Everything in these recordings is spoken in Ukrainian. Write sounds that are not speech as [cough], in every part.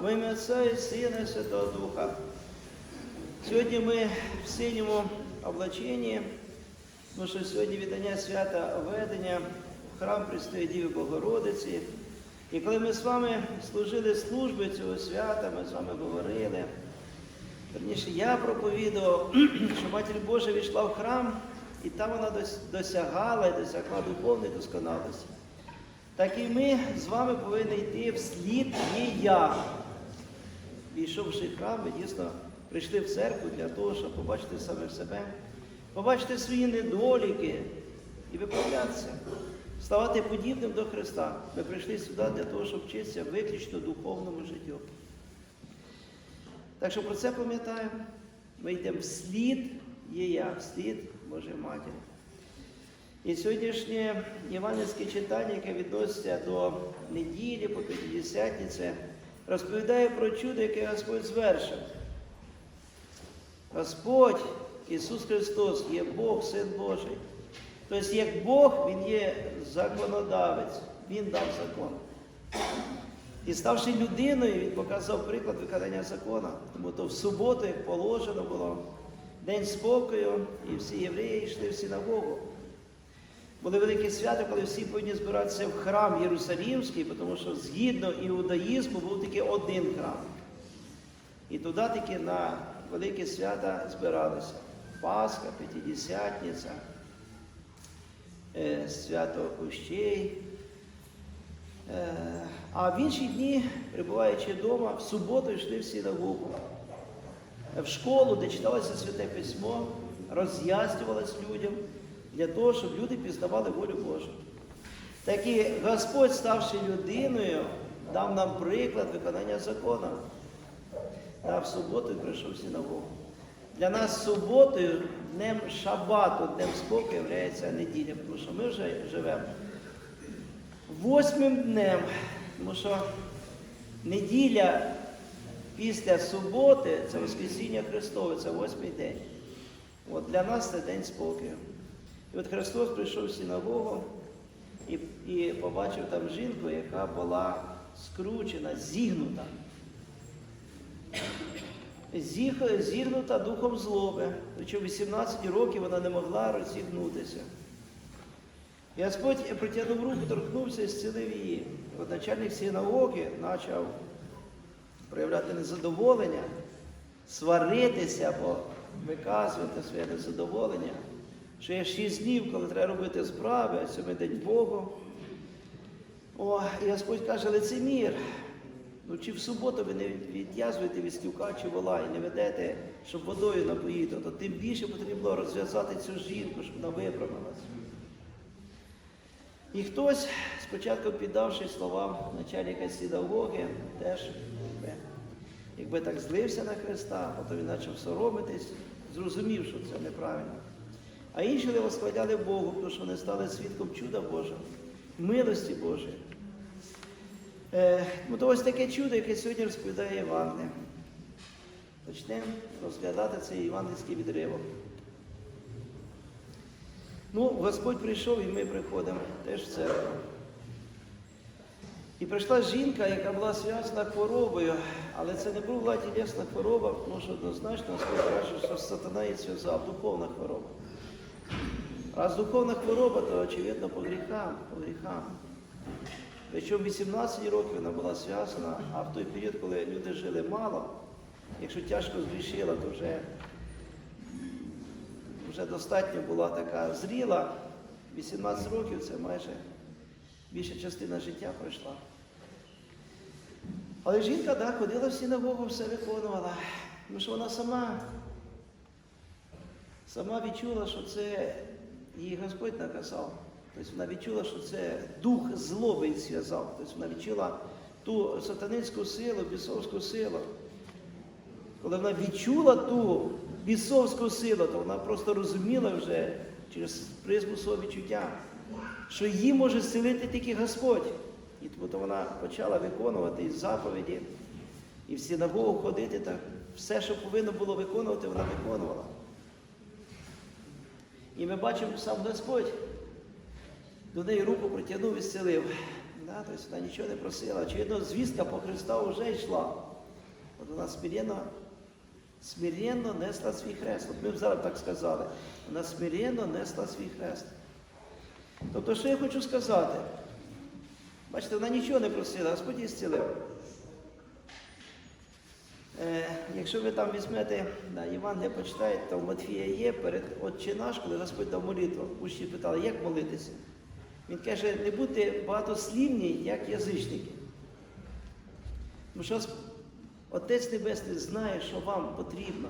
Во ім'я Отця і Сина і Святого Духа. Сьогодні ми в синьому облаченні, тому що сьогодні віддання свята ведення [clears throat] в храм Престої Діви Богородиці. І коли ми з вами служили служби цього свята, ми з вами говорили. Верніше, я проповідував, що Матір Божа війшла в храм, і там вона досягала і досягла духовної досконалості. Так і ми з вами повинні йти вслід її я. Війшовши в ми дійсно прийшли в церкву для того, щоб побачити саме себе, побачити свої недоліки і виправлятися, ставати подібним до Христа. Ми прийшли сюди для того, щоб вчитися виключно духовному життю. Так що про це пам'ятаємо. Ми йдемо вслід є вслід Божої Матері. І сьогоднішнє євангельське читання, яке відноситься до неділі по П'ятидесятниці, розповідає про чудо, яке Господь звершив. Господь Ісус Христос є Бог, Син Божий. Тобто, як Бог, Він є законодавець, Він дав закон. І ставши людиною, він показав приклад виконання закону. Тому то в суботу, положено було, день спокою, і всі євреї йшли в синагогу. Було велике свято, коли всі повинні збиратися в храм Єрусалімський, тому що згідно іудаїзму був тільки один храм. І туди таки на велике свята збиралися. Пасха, П'ятидесятниця, е, свято Кущей. Е, А в інші дні, перебуваючи вдома, в суботу йшли в синагогу, в школу, де читалося святе письмо, роз'яснювалось людям для того, щоб люди пізнавали волю Божу. Так і Господь, ставши людиною, дав нам приклад виконання закону. Та в суботу прийшов в синагогу. Для нас суботою, днем шабату, днем спокою є неділя, тому що ми вже живемо восьмим днем, тому що неділя після суботи це Воскресіння Христове, це восьмий день. От для нас це день спокою. І от Христос прийшов в синагогу і, і побачив там жінку, яка була скручена, зігнута. Зігнута духом злоби. Причому 18 років вона не могла розігнутися. І Господь протягнув руку, торкнувся і зцілив її. От начальник синагоги почав проявляти незадоволення, сваритися або виказувати своє незадоволення, що є шість днів, коли треба робити справи, а сьомий день Богу. О, і Господь каже, лицемір. Ну чи в суботу ви не відв'язуєте від стюка чи вола і не ведете, щоб водою напоїти, то тим більше потрібно розв'язати цю жінку, щоб вона виправилася. І хтось, спочатку піддавши словам начальника синагоги, теж якби, так злився на Христа, потім він почав соромитись, зрозумів, що це неправильно. А інші не восхваляли Богу, тому що вони стали свідком чуда Божого, милості Божої. Е, ну, то ось таке чудо, яке сьогодні розповідає Євангеліє. Почнемо розглядати цей євангельський відривок. Ну, Господь прийшов і ми приходимо теж в церкву. І прийшла жінка, яка була зв'язана хворобою, але це не була тілесна хвороба, тому що однозначно Господь каже, що сатана її зв'язав, духовна хвороба. Раз духовна хвороба, то очевидно по гріхам, по гріхам. Причому 18 років вона була зв'язана, а в той період, коли люди жили мало, якщо тяжко згрішила, то вже вже достатньо була така зріла. 18 років це майже більша частина життя пройшла. Але жінка так, ходила в синагогу, все виконувала. Тому що вона сама, сама відчула, що це її Господь наказав. Тобто вона відчула, що це дух злоби зв'язав. Тобто вона відчула ту сатанинську силу, бісовську силу. Коли вона відчула ту бісовську силу, то вона просто розуміла вже через призму свого відчуття, що її може зцілити тільки Господь. І тому то вона почала виконувати і заповіді, і в синагогу ходити, так все, що повинно було виконувати, вона виконувала. І ми бачимо сам Господь до неї руку протягнув і зцілив. Да? Тобто вона нічого не просила. Очевидно, звістка по Христа вже йшла. От вона смиренно, смиренно несла свій хрест. От ми б зараз так сказали. Вона смиренно несла свій хрест. Тобто, що я хочу сказати? Бачите, вона нічого не просила, Господь її зцілив. Е, якщо ви там візьмете на Євангелія, почитаєте, то Матфія є перед Отче наш, коли Господь дав молитву, учні питали, як молитися. Він каже, не будьте багатослівні, як язичники. Тому що Отець Небесний знає, що вам потрібно.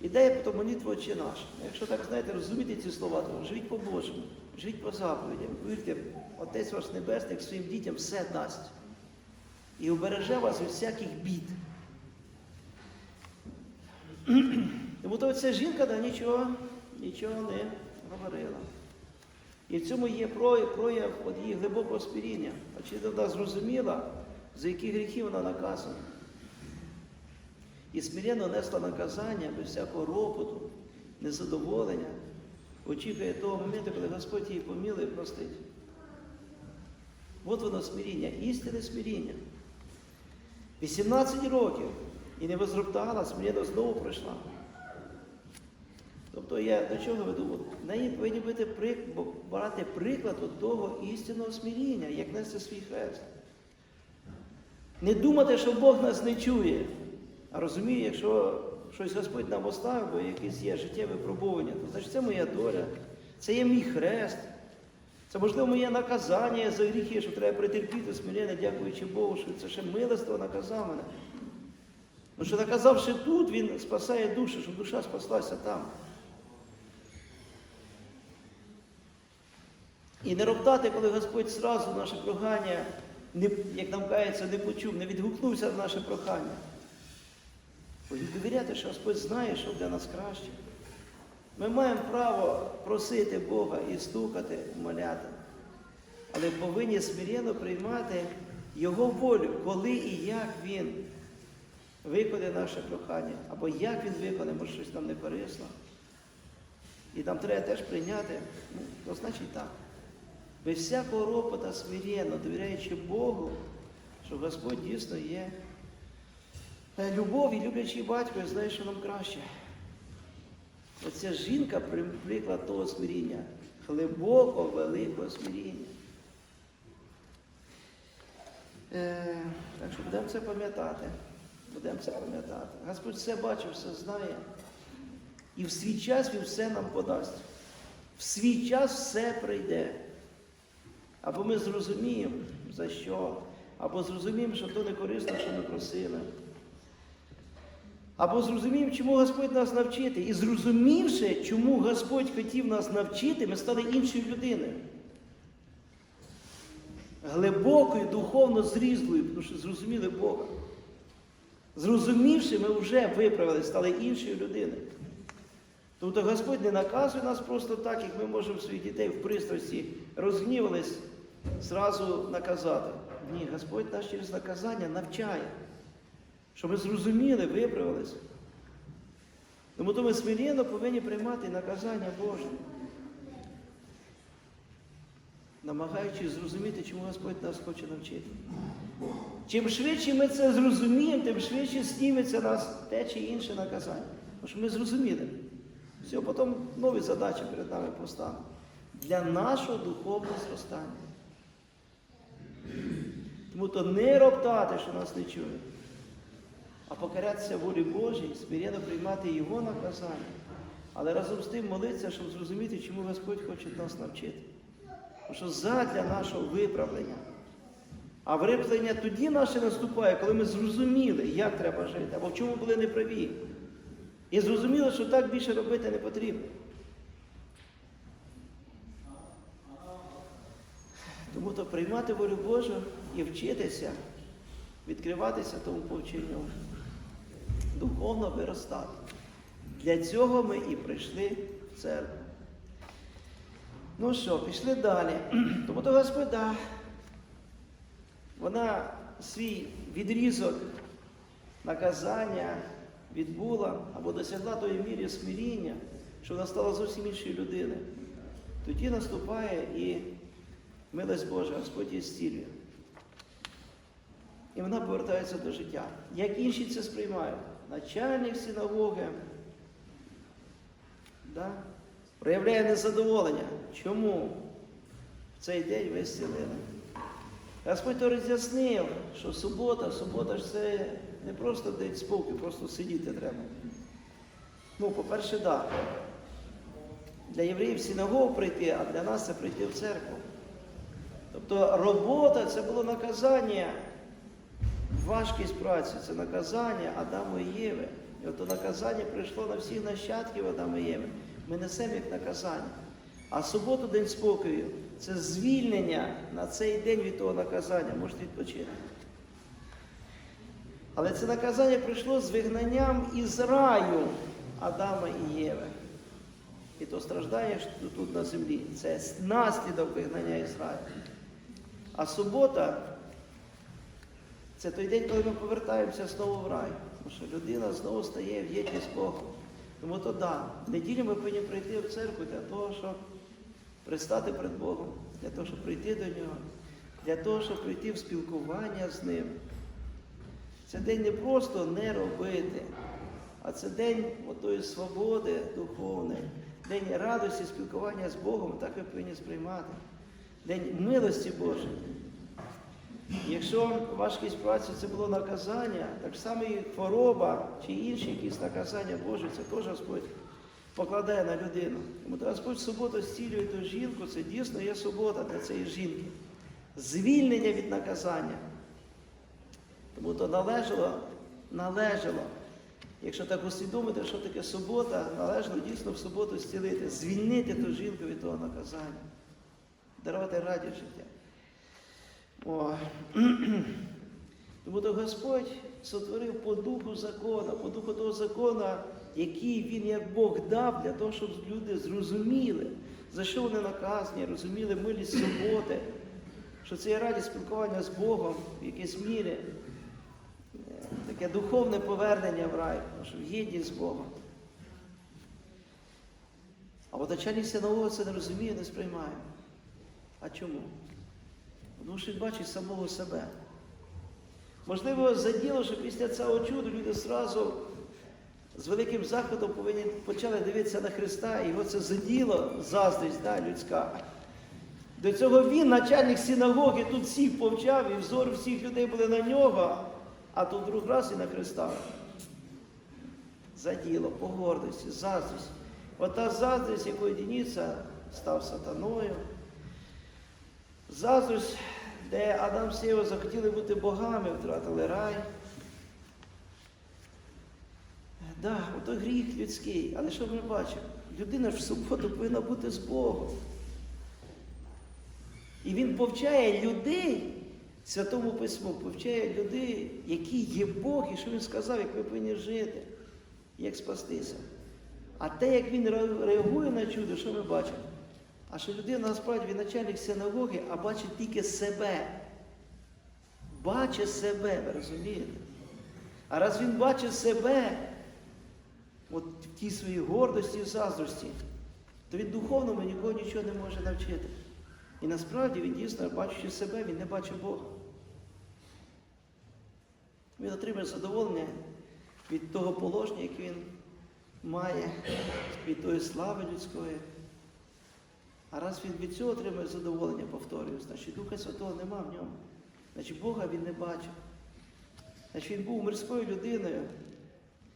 Ідея потім молитва Отче наш. Якщо так знаєте, розумієте ці слова, то живіть по-божому, живіть по заповідям. Повірте, Отець ваш Небесний своїм дітям все дасть. І убереже вас від всяких бід. Тому то ця жінка да, нічого, нічого не говорила. І в цьому є прояв, от її глибокого спіріння. Очевидно, вона зрозуміла, за які гріхи вона наказана. І смиренно несла наказання без всякого ропоту, незадоволення, очікує того моменту, коли Господь її помілує і простить. От воно смиріння, істинне смиріння. 18 років і не возроптала, смиренно знову пройшла. Тобто я до чого веду? В неї повинні бути брати приклад того істинного смиріння, як нести свій хрест. Не думати, що Бог нас не чує, а розуміє, якщо щось Господь нам оставив, бо якісь є життєві випробування, то значить це моя доля, це є мій хрест. Це, можливо, моє наказання за гріхи, що треба претерпіти смирення, дякуючи Богу, що це ще милоство наказав мене. Ну, що наказавши тут, він спасає душу, щоб душа спаслася там. І не роптати, коли Господь зразу наше прохання, не, як нам кається, не почув, не відгукнувся на наше прохання. Довіряти, що Господь знає, що для нас краще. Ми маємо право просити Бога і стукати, моляти, але повинні смиренно приймати Його волю, коли і як Він виконає наше прохання, або як Він виконає, може щось нам не корисно. І нам треба теж прийняти, ну, то значить так. Без всякого ропота смиренно, довіряючи Богу, що Господь дійсно є любов і люблячий батько і знає, що нам краще. Оця жінка при- приклад того смиріння, глибокого, великого смиріння. Е, так що будемо це пам'ятати. Будемо це пам'ятати. Господь все бачив, все знає. І в свій час Він все нам подасть. В свій час все прийде. Або ми зрозуміємо, за що, або зрозуміємо, що то не корисно, що ми просили. Або зрозуміємо, чому Господь нас навчити. І зрозумівши, чому Господь хотів нас навчити, ми стали іншою людиною. Глибокою, духовно зрізлою, тому що зрозуміли Бога. Зрозумівши, ми вже виправили, стали іншою людиною. Тобто Господь не наказує нас просто так, як ми можемо своїх дітей в пристрасті розгнівались, зразу наказати. Ні, Господь нас через наказання навчає, щоб ми зрозуміли, виправились. Тому то ми смиренно повинні приймати наказання Боже, намагаючись зрозуміти, чому Господь нас хоче навчити. Чим швидше ми це зрозуміємо, тим швидше зніметься нас те чи інше наказання. Тому що ми зрозуміли. Все, потім нові задачі перед нами постануть. Для нашого духовного зростання. Тому то не роптати, що нас не чують, а покорятися волі Божій, смиренно приймати Його наказання, але разом з тим молитися, щоб зрозуміти, чому Господь хоче нас навчити. Тому що задля нашого виправлення. А виправлення тоді наше наступає, коли ми зрозуміли, як треба жити, або в чому були неправі. І зрозуміло, що так більше робити не потрібно. Тому то приймати волю Божу і вчитися, відкриватися тому повченню, духовно виростати. Для цього ми і прийшли в церкву. Ну що, пішли далі. [clears throat] Тому то Господь, да, вона свій відрізок наказання відбула або досягла тої мірі смиріння, що вона стала зовсім іншою людиною. Тоді наступає і Милость Божа, Господь її зцілює. І вона повертається до життя. Як інші це сприймають? Начальник синагоги да, проявляє незадоволення. Чому в цей день ви зцілили? Господь роз'яснив, що субота, субота ж це не просто день спокою, просто сидіти треба. Ну, по-перше, так. Да. Для євреїв синагогу прийти, а для нас це прийти в церкву. Тобто робота це було наказання, важкість праці це наказання Адаму і Єви. І от наказання прийшло на всіх нащадків Адама і Єви. Ми несемо як наказання. А суботу, день спокою, це звільнення на цей день від того наказання, можете відпочити. Але це наказання прийшло з вигнанням із раю Адама і Єви. І то страждає що тут на землі. Це наслідок вигнання із раю. А субота це той день, коли ми повертаємося знову в рай. Тому що людина знову стає в єдність з Богом. Тому то да, в неділю ми повинні прийти в церкву для того, щоб пристати перед Богом, для того, щоб прийти до Нього, для того, щоб прийти в спілкування з Ним. Це день не просто не робити, а це день отої свободи духовної, день радості, спілкування з Богом, так ви повинні сприймати. День милості Божої. Якщо важкість праці це було наказання, так само і хвороба чи інші якісь наказання Божі, це теж Господь покладає на людину. Тому Господь в суботу зцілює ту жінку, це дійсно є субота для цієї жінки. Звільнення від наказання. Тому то належало, належало, якщо так усвідомити, що таке субота, належало дійсно в суботу зцілити, звільнити ту жінку від того наказання, дарувати радість життя. О. [clears throat] Тому то Господь сотворив по духу закона, по духу того закона, який Він як Бог дав для того, щоб люди зрозуміли, за що вони наказані, розуміли милість суботи, що це є радість спілкування з Богом в якійсь мірі, е, таке духовне повернення в рай, що в єдність з Богом. А начальник синагоги це не розуміє, не сприймає. А чому? Тому що він бачить самого себе. Можливо, заділо, що після цього чуду люди зразу з великим заходом повинні почали дивитися на Христа, і його це заділо, заздрість да, людська. До цього він, начальник синагоги, тут всіх повчав, і взор всіх людей були на нього, а тут друг раз і на Христа. Заділо, по гордості, заздрість. Ота заздрість, якою Дініця став сатаною. Заздрість, де Адам з Єва захотіли бути богами, втратили рай. Да, ото гріх людський, але що ми бачимо? Людина ж в суботу повинна бути з Богом. І він повчає людей, Святому Письму, повчає людей, який є Бог, і що він сказав, як ми повинні жити, як спастися. А те, як він реагує на чудо, що ми бачимо? А що людина насправді начальник синагоги, а бачить тільки себе. Бачить себе, ви розумієте? А раз він бачить себе, от в тій своїй гордості і заздрості, то він духовному нікого нічого не може навчити. І насправді він дійсно, бачачи себе, він не бачить Бога. Він отримує задоволення від того положення, яке він має, від тої слави людської. А раз він від цього отримує задоволення, повторюю, значить Духа Святого нема в ньому. Значить Бога він не бачив. Значить він був мирською людиною.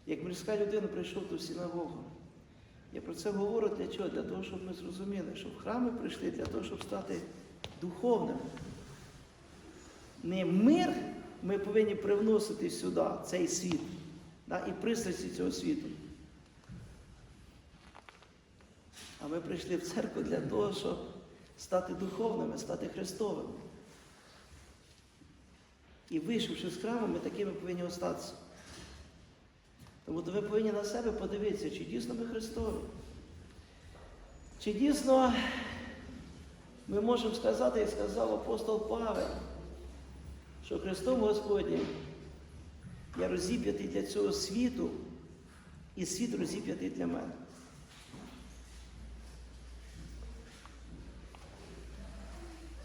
Як мирська людина прийшов ту синагогу. Я про це говорю для чого? Для того, щоб ми зрозуміли, що в храми прийшли для того, щоб стати духовним. Не мир ми повинні привносити сюди, цей світ, да, і пристрасті цього світу. А ми прийшли в церкву для того, щоб стати духовними, стати Христовими. І вийшовши з храму, ми такими повинні остатися. Тому то ви повинні на себе подивитися, чи дійсно ми Христові. Чи дійсно ми можемо сказати, як сказав апостол Павел, що Христом Господнім я розіп'ятий для цього світу, і світ розіп'ятий для мене.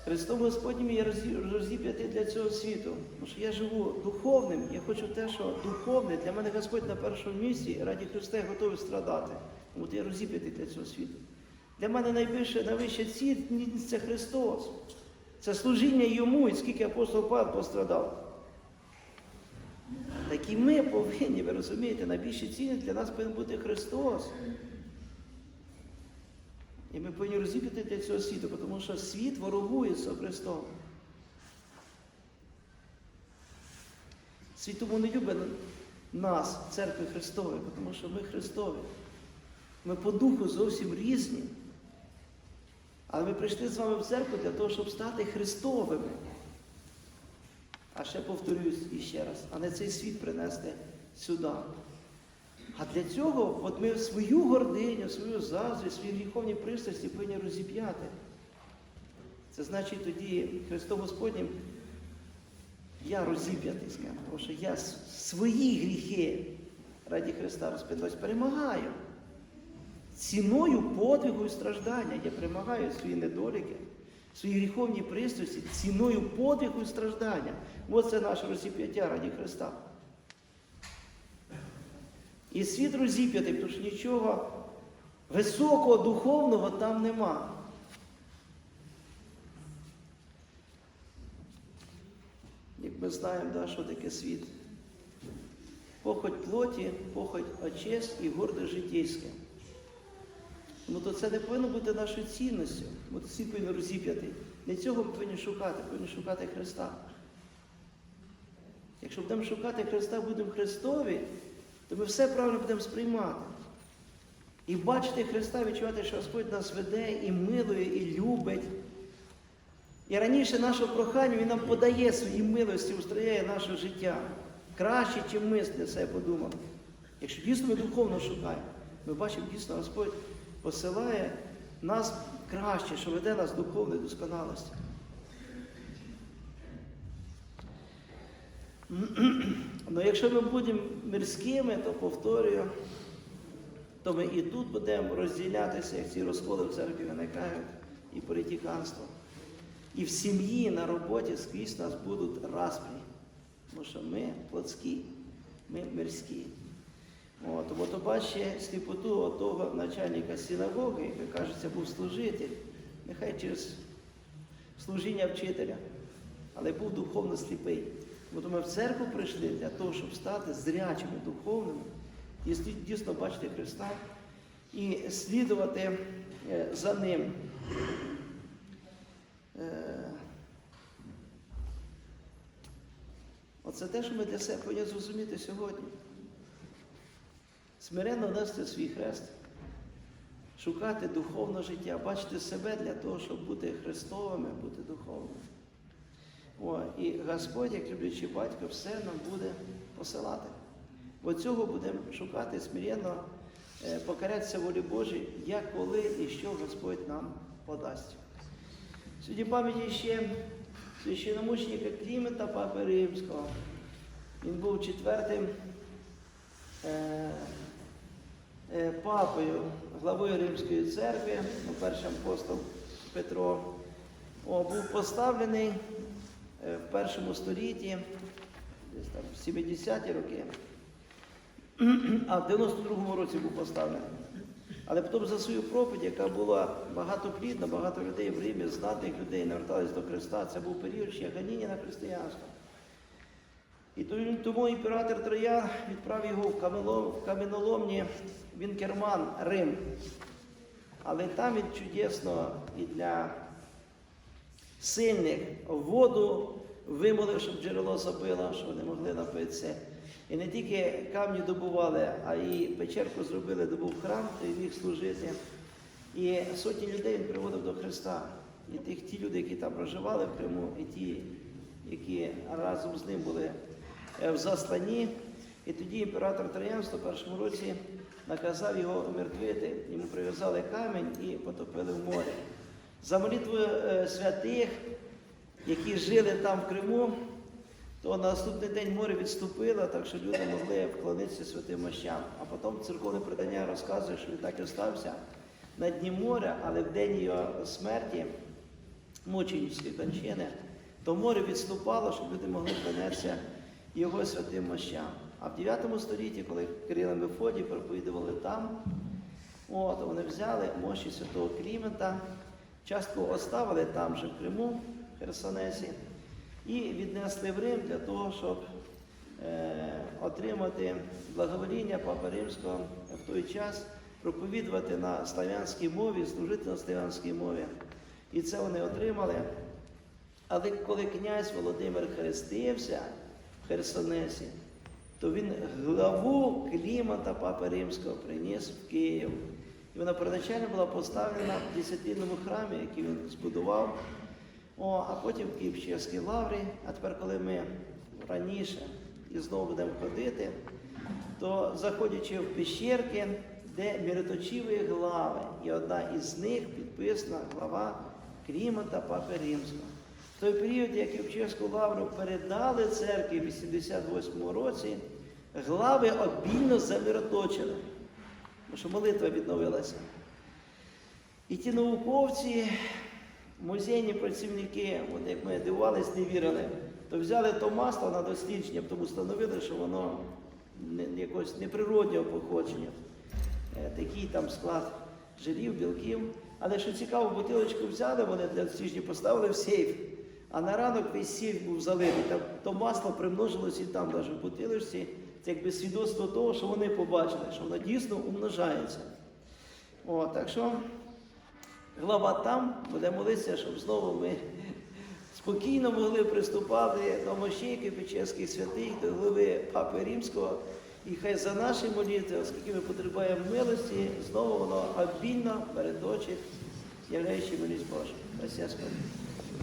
Христом Господнім розі- розіп'ятий для цього світу. Тому що я живу духовним, я хочу те, що духовне, для мене Господь на першому місці, раді Христа я готовий страдати. От я розіп'ятий для цього світу. Для мене найбільше, найвища ціль це Христос. Це служіння йому, і скільки апостол Павло пострадав. Так і ми повинні, ви розумієте, найбільші цілі для нас повинен бути Христос. І ми повинні розіп'яти для цього світу, тому що світ ворогує з Христом. Світ тому не любить нас, церкви Христової, тому що ми Христові. Ми по духу зовсім різні. Але ми прийшли з вами в церкву для того, щоб стати Христовими. А ще повторюсь іще раз, а не цей світ принести сюди. А для цього от ми свою гординю, свою заздрість, свої гріховні пристрасті повинні розіп'яти. Це значить тоді Христом Господнім я розіп'ятий, скажімо, тому що я свої гріхи раді Христа розпинаюсь, перемагаю. Ціною подвигу і страждання я перемагаю свої недоліки, свої гріховні пристрасті, ціною подвигу і страждання. Ось це наше розіп'яття раді Христа. І світ розіп'ятий, тому що нічого високого, духовного там нема. Як ми знаємо, да, що таке світ. Похоть плоті, похоть очес і горде житейське. Ну то це не повинно бути нашою цінністю. Бо всі повинні розіп'яти. Не цього ми повинні шукати, повинні шукати Христа. Якщо будемо шукати Христа, будемо Христові, то ми все правильно будемо сприймати. І бачити Христа, відчувати, що Господь нас веде і милує, і любить. І раніше нашого прохання Він нам подає свої милості, устрояє наше життя. Краще, ніж ми для себе подумали. Якщо дійсно ми духовно шукаємо, ми бачимо, дійсно Господь посилає нас краще, що веде нас духовної досконалості. Ну, якщо ми будемо мирськими, то повторюю, то ми і тут будемо розділятися, як ці розколи в церкві виникають, і політиканство. І в сім'ї, на роботі скрізь нас будуть распрі. Тому що ми плотські, ми мирські. От, бо то бачите сліпоту того начальника синагоги, який, кажеться, був служитель, нехай через служіння вчителя, але був духовно сліпий. Бо ми в церкву прийшли для того, щоб стати зрячими духовними і дійсно бачити Христа і слідувати е, за Ним. Е, Оце те, що ми для себе повинні зрозуміти сьогодні. Смиренно нести свій хрест, шукати духовне життя, бачити себе для того, щоб бути Христовими, бути духовними. О, і Господь, як люблячий батько, все нам буде посилати. Бо цього будемо шукати смиренно, е, покорятися волі Божій, як коли і що Господь нам подасть. Сьогодні пам'яті ще священомучника Клімента Папи Римського. Він був четвертим е, е, папою, главою Римської церкви, ну, першим апостол Петро. О, був поставлений в першому столітті, десь там в 70-ті роки, а в 92-му році був поставлений. Але потім за свою проповідь, яка була багатоплідна, багато людей в Римі, знатних людей навертались до Христа, це був період ще ганіння на християнство. І тому- імператор Троян відправив його в каменоломні Вінкерман, Рим. Але там він чудесно і для сильних воду вимолив, щоб джерело забило, щоб вони могли напитися. І не тільки камні добували, а і печерку зробили, де був храм, де міг служити. І сотні людей він приводив до Христа. І тих, ті люди, які там проживали в Криму, і ті, які разом з ним були е, в засланні. І тоді імператор Троян в 101 році наказав його умертвити. Йому прив'язали камінь і потопили в море. За молитвою е, святих, які жили там в Криму, то на наступний день море відступило, так що люди могли вклонитися святим мощам. А потім церковне предання розказує, що він так і стався на дні моря, але в день його смерті мученическі кончини, то море відступало, щоб люди могли клонятися його святим мощам. А в 9 столітті, коли Кирило Мефодій проповідували там, от, вони взяли мощі святого Клімента, частку оставили там же в Криму, в Херсонесі, і віднесли в Рим для того, щоб е, отримати благовоління Папи Римського в той час, проповідувати на славянській мові, служити на славянській мові. І це вони отримали. Але коли князь Володимир хрестився в Херсонесі, то він главу Клімата Папи Римського приніс в Київ. Вона первоначально була поставлена в десятинному храмі, який він збудував. О, а потім в Київчевській лаврі. А тепер, коли ми раніше і знову будемо ходити, то заходячи в пещерки, де мироточиві глави, і одна із них підписана глава Клімата Папи Римського. В той період, як Київчевську лавру передали церкві в 88 році, глави обільно замироточені, тому що молитва відновилася. І ті науковці, музейні працівники, от як ми дивувались, не вірили, то взяли то масло на дослідження, тому встановили, що воно якогось неприроднього походження. Е, Такий там склад жирів, білків. Але що цікаво, бутилочку взяли, вони для дослідження поставили в сейф. А на ранок весь сейф був залитий. То масло примножилось і там, навіть в бутилочці. Це якби свідоцтво того, що вони побачили, що воно дійсно умножається. О, так що глава там буде молитися, щоб знову ми спокійно могли приступати до мощей Печерських святих, до глави Папи Римського. І хай за наші молитви, оскільки ми потребуємо милості, знову воно обільно перед очі, являючи милість Божу. Господь.